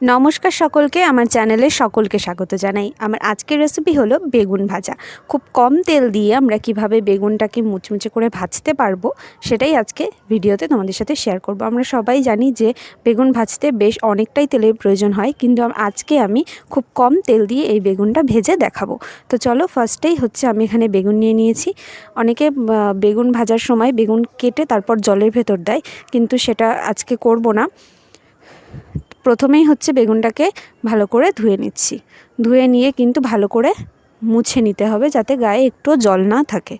নমস্কার সকলকে, আমার চ্যানেলে সকলকে স্বাগত জানাই। আমার আজকের রেসিপি হলো বেগুন ভাজা। খুব কম তেল দিয়ে আমরা কীভাবে বেগুনটাকে মুচমুচে করে ভাজতে পারব, সেটাই আজকে ভিডিওতে তোমাদের সাথে শেয়ার করব। আমরা সবাই জানি যে বেগুন ভাজতে বেশ অনেকটাই তেলের প্রয়োজন হয়, কিন্তু আজকে আমি খুব কম তেল দিয়ে এই বেগুনটা ভেজে দেখাবো। তো চলো ফার্স্টেই হচ্ছে আমি এখানে বেগুন নিয়ে নিয়েছি। অনেকে বেগুন ভাজার সময় বেগুন কেটে তারপর জলের ভেতর দেয়, কিন্তু সেটা আজকে করব না। প্রথমেই হচ্ছে বেগুনটাকে ভালো করে ধুয়ে নিচ্ছি। ধুয়ে নিয়ে কিন্তু ভালো করে মুছে নিতে হবে যাতে গায়ে একটু জল না থাকে।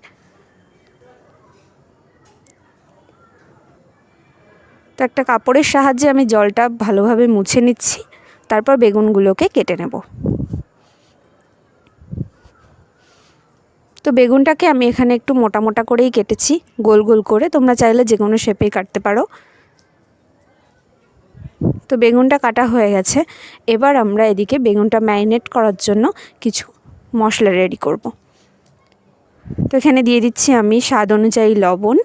তো একটা কাপড়ের সাহায্যে আমি জলটা ভালোভাবে মুছে নিচ্ছি, তারপর বেগুনগুলোকে কেটে নেব। তো বেগুনটাকে আমি এখানে একটু মোটা মোটা করেই কেটেছি, গোল গোল করে। তোমরা চাইলে যে কোনো শেপেই কাটতে পারো। তো বেগুনটা কাটা হয়ে গেছে। এবার আমরা এদিকে বেগুনটা ম্যারিনেট করার জন্য কিছু মশলা রেডি করব। তো এখানে দিয়ে দিচ্ছি আমি স্বাদ অনুযায়ী লবণ।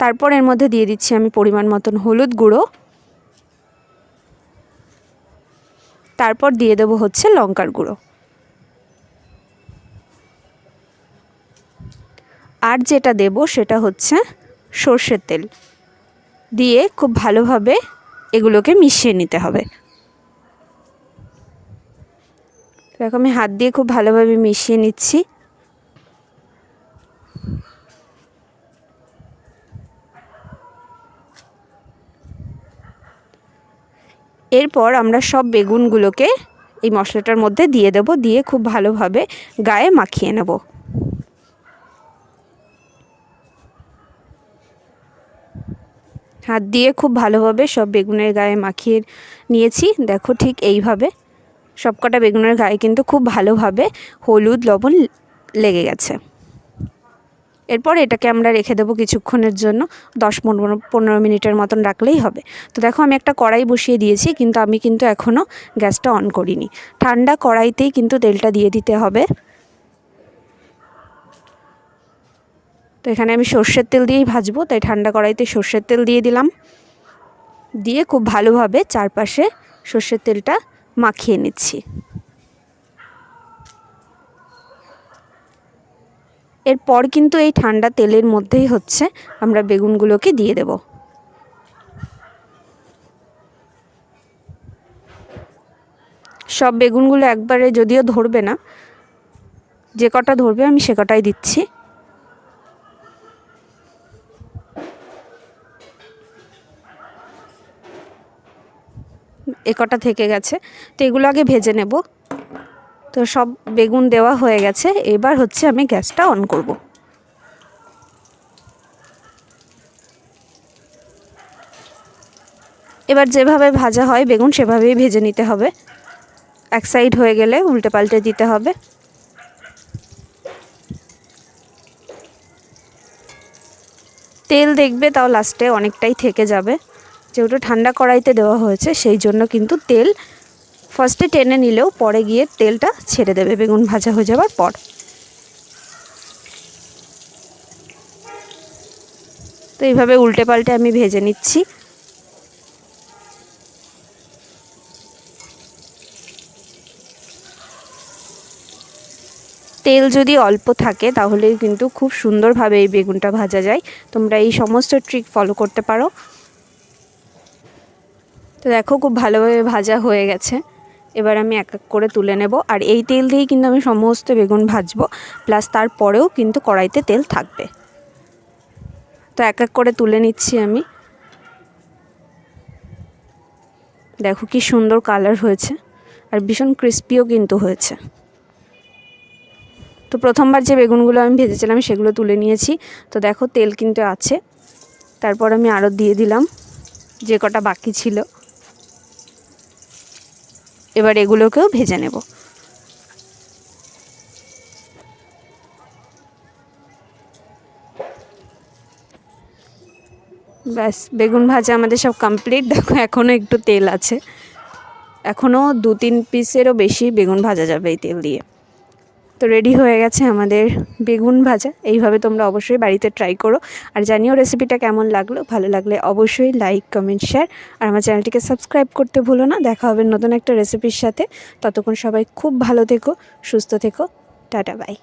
তারপর এর মধ্যে দিয়ে দিচ্ছি আমি পরিমাণ মতন হলুদ গুঁড়ো। তারপর দিয়ে দেবো হচ্ছে লঙ্কার গুঁড়ো। আর যেটা দেব সেটা হচ্ছে সর্ষের তেল। দিয়ে খুব ভালোভাবে এগুলোকে মিশিয়ে নিতে হবে। দেখো আমি হাত দিয়ে খুব ভালোভাবে মিশিয়ে নিচ্ছি। এরপর আমরা সব বেগুনগুলোকে এই মশলাটার মধ্যে দিয়ে দেব, দিয়ে খুব ভালোভাবে গায়ে মাখিয়ে নেব। হাত দিয়ে খুব ভালোভাবে সব বেগুনের গায়ে মাখিয়ে নিয়েছি। দেখো ঠিক এইভাবে সবকটা বেগুনের গায়ে কিন্তু খুব ভালোভাবে হলুদ, লবণ লেগে গেছে। এরপর এটাকে আমরা রেখে দেবো কিছুক্ষণের জন্য, দশ পনেরো পনেরো মিনিটের মতন রাখলেই হবে। তো দেখো আমি একটা কড়াই বসিয়ে দিয়েছি, কিন্তু আমি কিন্তু এখনও গ্যাসটা অন করিনি। ঠান্ডা কড়াইতেই কিন্তু তেলটা দিয়ে দিতে হবে। তো এখানে আমি সর্ষের তেল দিয়েই ভাজবো, তাই ঠান্ডা কড়াইতে সর্ষের তেল দিয়ে দিলাম। দিয়ে খুব ভালোভাবে চারপাশে সর্ষের তেলটা মাখিয়ে নিচ্ছি। এরপর কিন্তু এই ঠান্ডা তেলের মধ্যেই হচ্ছে আমরা বেগুনগুলোকে দিয়ে দেব। সব বেগুনগুলো একবারে যদিও ধরবে না, যে কটা ধরবে আমি সে কটাই দিচ্ছি। এ কটা থেকে গেছে। তো এগুলো আগে ভেজে নেব। তো সব বেগুন দেওয়া হয়ে গেছে। এবার হচ্ছে আমি গ্যাসটা অন করব। এবার যেভাবে ভাজা হয় বেগুন, সেভাবেই ভেজে নিতে হবে। এক সাইড হয়ে গেলে উল্টে পাল্টে দিতে হবে। তেল দেখবে তাও লাস্টে অনেকটাই থেকে যাবে। যেহেতু ঠান্ডা কড়াইতে দেওয়া হয়েছে, সেই জন্য কিন্তু তেল ফার্স্টে টেনে নিলেও পরে গিয়ে তেলটা ছেড়ে দেবে, বেগুন ভাজা হয়ে যাওয়ার পর। তো এইভাবে উল্টে পাল্টে আমি ভেজে নিচ্ছি। তেল যদি অল্প থাকে তাহলে কিন্তু খুব সুন্দরভাবে এই বেগুনটা ভাজা যায়। তোমরা এই সমস্ত ট্রিক ফলো করতে পারো। তো দেখো খুব ভালোভাবে ভাজা হয়ে গেছে। এবার আমি এক এক করে তুলে নেব। আর এই তেল দিয়েই কিন্তু আমি সমস্ত বেগুন ভাজবো। প্লাস তারপরেও কিন্তু কড়াইতে তেল থাকবে। তো এক এক করে তুলে নিচ্ছি আমি। দেখো কি সুন্দর কালার হয়েছে। আর ভীষণ ক্রিস্পিও কিন্তু হয়েছে। তো প্রথমবার যে বেগুনগুলো আমি ভেজেছিলাম, সেগুলো তুলে নিয়েছি। তো দেখো তেল কিন্তু আছে। তারপর আমি আরও দিয়ে দিলাম। যে কটা বাকি ছিল। এবার এগুলোকেও ভেজে নেব। ব্যাস, বেগুন ভাজা আমাদের সব কমপ্লিট দেখো, এখনও একটু তেল আছে। এখনও দু তিন পিসেরও বেশি বেগুন ভাজা যাবে এই তেল দিয়ে। তো রেডি হয়ে গেছে আমাদের বেগুন ভাজা। এইভাবে তোমরা অবশ্যই বাড়িতে ট্রাই করো। আর জানিও রেসিপিটা কেমন লাগল? ভালো লাগলে অবশ্যই লাইক কমেন্ট শেয়ার আর আমার চ্যানেলটিকে সাবস্ক্রাইব করতে ভুলো না। দেখা হবে নতুন একটা রেসিপির সাথে। ততক্ষণ সবাই খুব ভালো থেকো, সুস্থ থেকো। Tata bye